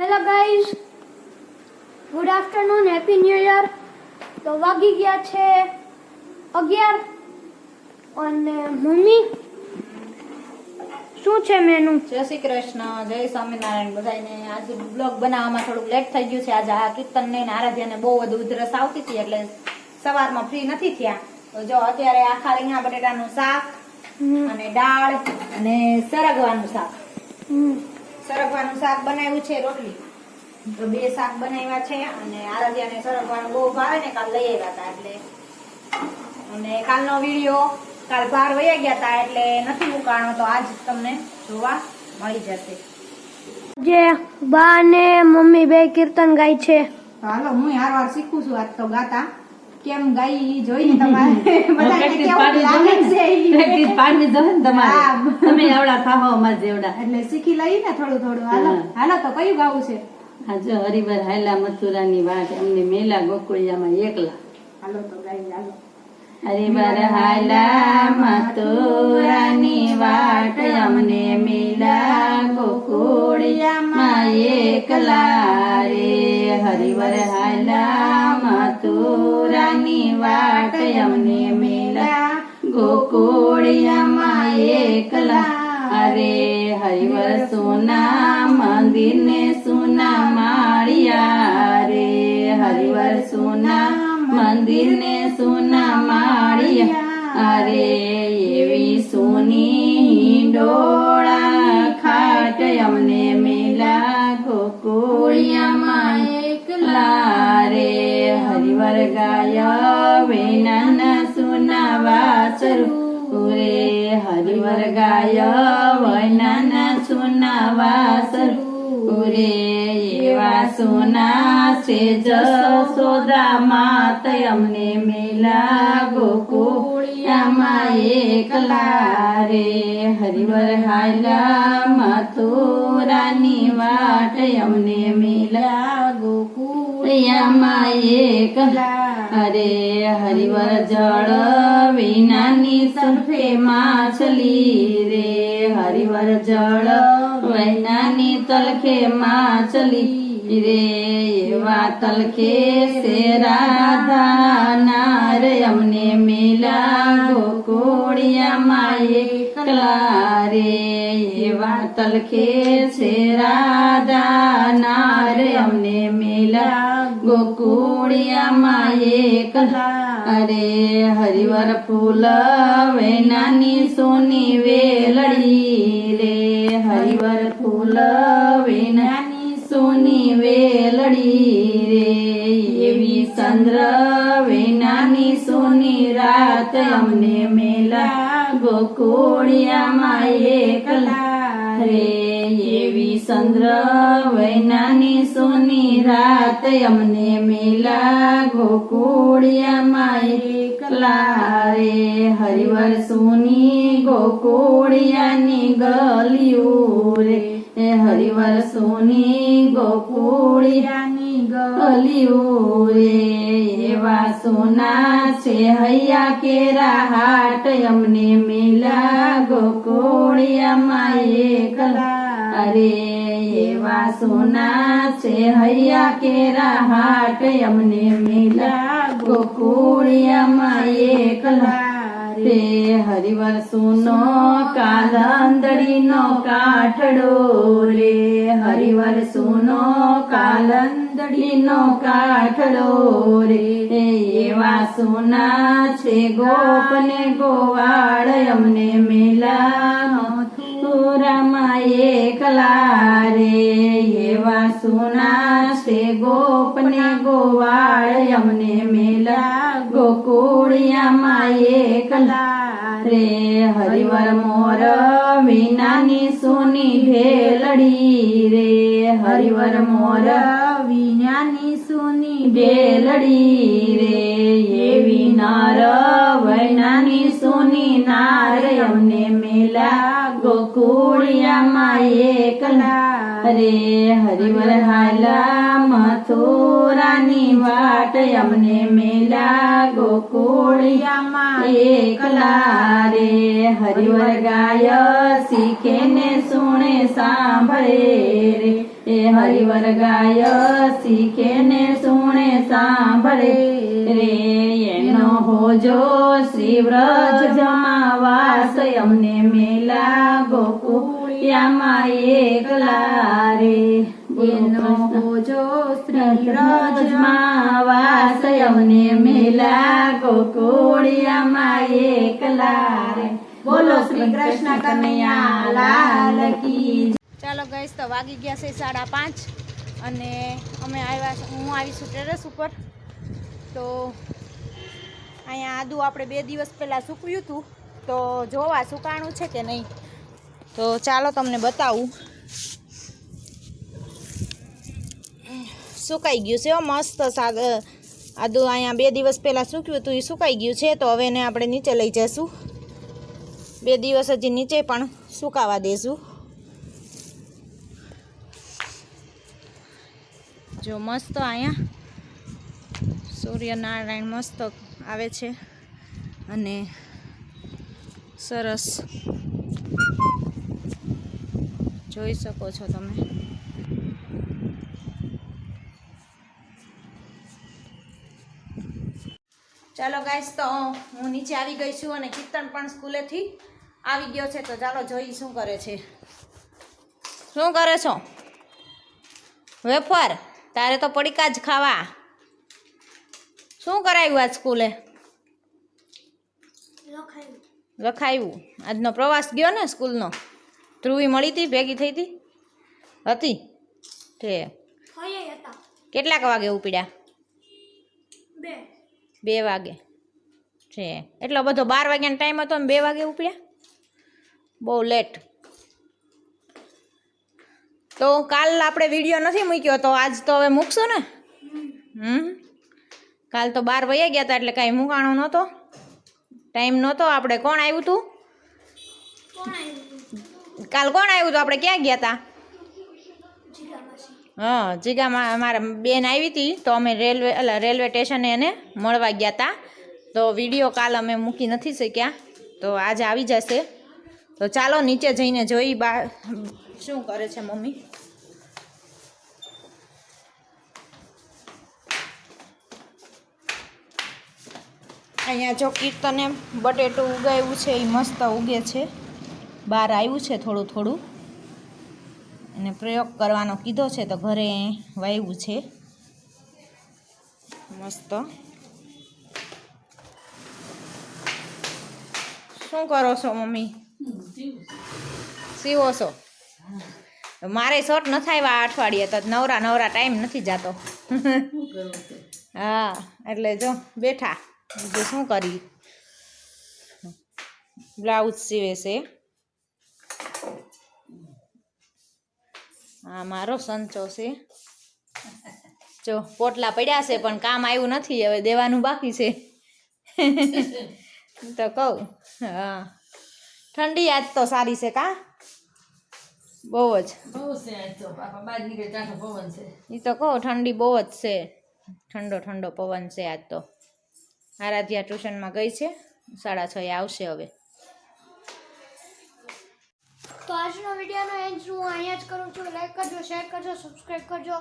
Hello guys good afternoon happy new year તો વાગી ગયા છે અગિયાર. અને મમ્મી? શું છે મેનુ જય શ્રી કૃષ્ણ. જય સ્વામિનારાયણ. બધાને આજે બ્લોગ બનાવવામાં થોડુંક લેટ થઈ ગયું છે. આજે આ કીર્તન ને આરાધ્યાને બહુ બધું ઉધરસ આવતી હતી એટલે સવારમાં ફ્રી નથી થયા. તો જો અત્યારે આખા રીંગણા બટેટાનું શાક અને દાળ અને સરગવાનું શાક. સરગવાનું શાક બનાવ્યું છે રોટલી. તો બે શાક બનાવ્યા છે અને આરાધ્યાને સરગવાનું બહુ ભાવે ને કાલ લઈ આવ્યા હતા એટલે. અને કાલનો વીડિયો કાલ બહાર વયા ગયા હતા એટલે નથી મુકાણો તો આજ તમને જોવા મળી જશે. જે બા ને મમ્મી બે કીર્તન ગાય છે. હાલો હું હાર વાર શીખું છું આજ તો ગાતા. કેમ ગાઈ જોઈને તમારે બધાને કેવું લાગે છે પ્રેક્ટિસ પાડવી જોઈએ ને તમારે તમે આવડા થાવો અમાર જેવડા. એટલે શીખી લઈ ને થોડું થોડું. હાલો. હાલો તો કયું ગાવું છે? આ જો હરિવાર મથુરાની વાટ અમને મેલા ગોકુળિયામાં એકલા. હાલો તો ગાઈ હાલો. હરિવાર હાયલા મથુરાની વાટ અમને મેલા ગોકુળિયામાં એકલા રે. હરિભર હાયલા મથુરાની વાટ અમને મેલા, ગોકુળિયામાં એકલા. અરે હૈવ સોના મંદિર ને સોના માળિયા. રે હરિવર સોના મંદિર ને સોના માળિયા. અરે એવી સોની ડોળા ખાટ અમને મેલા, ગોકુળિયામાં એકલા. ગાય વેના સુનાવા વાસરુ રે હરિવર ગાય વૈના સુનાવા વાસરુ રે એવા સોના છે જસોદા માત અમને મેલા ગોકુળિયામાં એકલા રે હરિવર હાયલા મથુરાની વાટ અમને મેલા ગોકુળિયામાં એકલા અરે હરિવર જળ વિનાની સર્ફે માછલી રે. હરિવર જળ વૈનાની તલખે માછલી રે એવા તલખે સે રાધા નાર અમને મેલા ગોકુળિયામાં એકલા રે એવા તલખે છે રાધા નાર અમને મેલા ગોકુળિયામાં એકલા અરે હરિવર ફૂલ વેનાની સોની વેલડી રે હરિવર ફૂલ વેનાની સોની વેલડી રે. એવી ચંદ્ર વેનાની સોની રાત અમને મેલા ગોકુળિયામાં એકલા રે. ચંદ્ર, વૈનાની સોની રાત અમને મેલા ગોકુળિયામાં એકલા રે. હરિવર સોની ગોકુળિયાની ગલિયું રે. હરિવર સોની ગોકુળિયાની ગલિયું રે. એવા સોના છે હૈયા કેરા હાટ અમને મેલા ગોકુળિયામાં કલા અરે એવા સોના છે, હૈયા કેરા હાટ અમને મેલા ગોકુળિયામાં એકલા રે હરિવર સુનો કાલંદડીનો કાઠડો રે. હરિવર સુનો કાલંદડીનો કાઠડો રે. એવા સોના છે, ગોપને ગોવાળ અમને મેલા મથુરામાં એકલા સોના છે ગોપને ગોવાળ અમને મેલા ગોકુળિયામાં એકલા રે હરિવર મોર વિનાની સુની ઢેલડી રે હરિવર મોર વિનાની સુની ઢેલડી રે એવી નાર વૈનાની સુની નાર અમને મેલા ગોકુળિયામાં એકલા રે હરિવર હાલા, મથુરાની વાટ અમને મેલા, ગોકુળિયામાં એકલા રે. હરિવર ગાય શીખે ને સુણે સાંભળે રે. એ હરિવર ગાય શીખે ને સુણે સાંભળે રે. એનો હોજો શ્રી વ્રજમાં વાસ અમને મેલા ગોકુળિયામાં એકલા રે એનો હોજો શ્રી વાસ અમને મેલા ગોકુળિયામાં એકલા રે બોલો શ્રી કૃષ્ણ કનૈયા લાલ કી ચાલો ગઈશ તો વાગી ગયા છે સાડા પાંચ અને અમે આવ્યા હું હું આવીશું ટેરેસ ઉપર. તો અહીંયા આદુ આપણે બે દિવસ પહેલાં સૂકવ્યું હતું. તો જોવા સુકાણું છે કે નહીં? તો ચાલો તમને બતાવું. સુકાઈ ગયું છે મસ્ત શાક. આદુ અહીંયા બે દિવસ પહેલાં સૂક્યું હતું, એ સુકાઈ ગયું છે, તો હવે એને આપણે નીચે લઈ જઈશું બે દિવસ હજી નીચે પણ સુકાવા દઈશું જો મસ્ત અહીંયા સૂર્યનારાયણ મસ્ત આવે છે. અને સરસ જોઈ શકો છો તમે. ચાલો ગાઈસ તો હું નીચે આવી ગઈ છું અને કીર્તન પણ સ્કૂલેથી આવી ગયો છે. તો ચાલો જોઈ શું કરે છે. શું કરે છો? વેફર? તારે તો પડીકા જ ખાવા. શું કરાવ્યું આજ સ્કૂલે? લખાયું આજનો પ્રવાસ ગયો ને સ્કૂલનો? ધ્રુવી મળી હતી? ભેગી થઈ હતી? હતી? તે કેટલાક વાગે ઉપડ્યા? બે. બે વાગે. છે. એટલો બધો બાર વાગ્યાનો ટાઈમ હતો ને બે વાગે ઉપડ્યા? બહુ લેટ તો કાલ આપણે વીડિયો નથી મૂક્યો તો આજ તો હવે મૂકશું ને? હમ. કાલ તો બાર વયા ગયા હતા એટલે કાંઈ મૂકાણો નહોતો. ટાઈમ નહોતો. આપણે કોણ આવ્યું હતું કાલ કોણ આવ્યું હતું? આપણે ક્યાં ગયા હતા હા જીગામાં મારા બેન આવી હતી તો અમે રેલવે એટલે રેલવે સ્ટેશને એને મળવા ગયા હતા તો વીડિયો કાલ અમે મૂકી નથી શક્યા. તો આજે આવી જશે. તો ચાલો નીચે જઈને જોઈ બા શું કરે છે મમ્મી? અહીંયા જો કીર્તને બટેટું ઉગાવ્યું છે એ મસ્ત ઉગે છે. બહાર આવ્યું છે થોડું થોડું. અને પ્રયોગ કરવાનો કીધો છે તો ઘરે વાવ્યું છે. મસ્ત. શું કરો છો મમ્મી? સીવો છો? મારે શોર્ટ નથી આવ્યા અઠવાડિયે તો નવરા નવરા ટાઈમ નથી જતો. હા, એટલે જો બેઠા. બીજું શું કરી બ્લાઉઝ સીવે છે. હા મારો સંચો છે. જો પોટલા પડ્યા છે પણ કામ આવ્યું નથી હવે દેવાનું બાકી છે. તો કહું હા. ઠંડી આજ તો સારી છે કા? બહુ જ. એ તો કહો ઠંડી બહુ જ છે. ઠંડો ઠંડો પવન છે આજ તો. આરાધ્યા ટ્યુશનમાં ગઈ છે સાડા છ એ આવશે હવે. તો આજનો વિડીયોનો એન્ડ હું અહીંયા જ કરું છું. લાઈક કરજો શેર કરજો સબસ્ક્રાઈબ કરજો.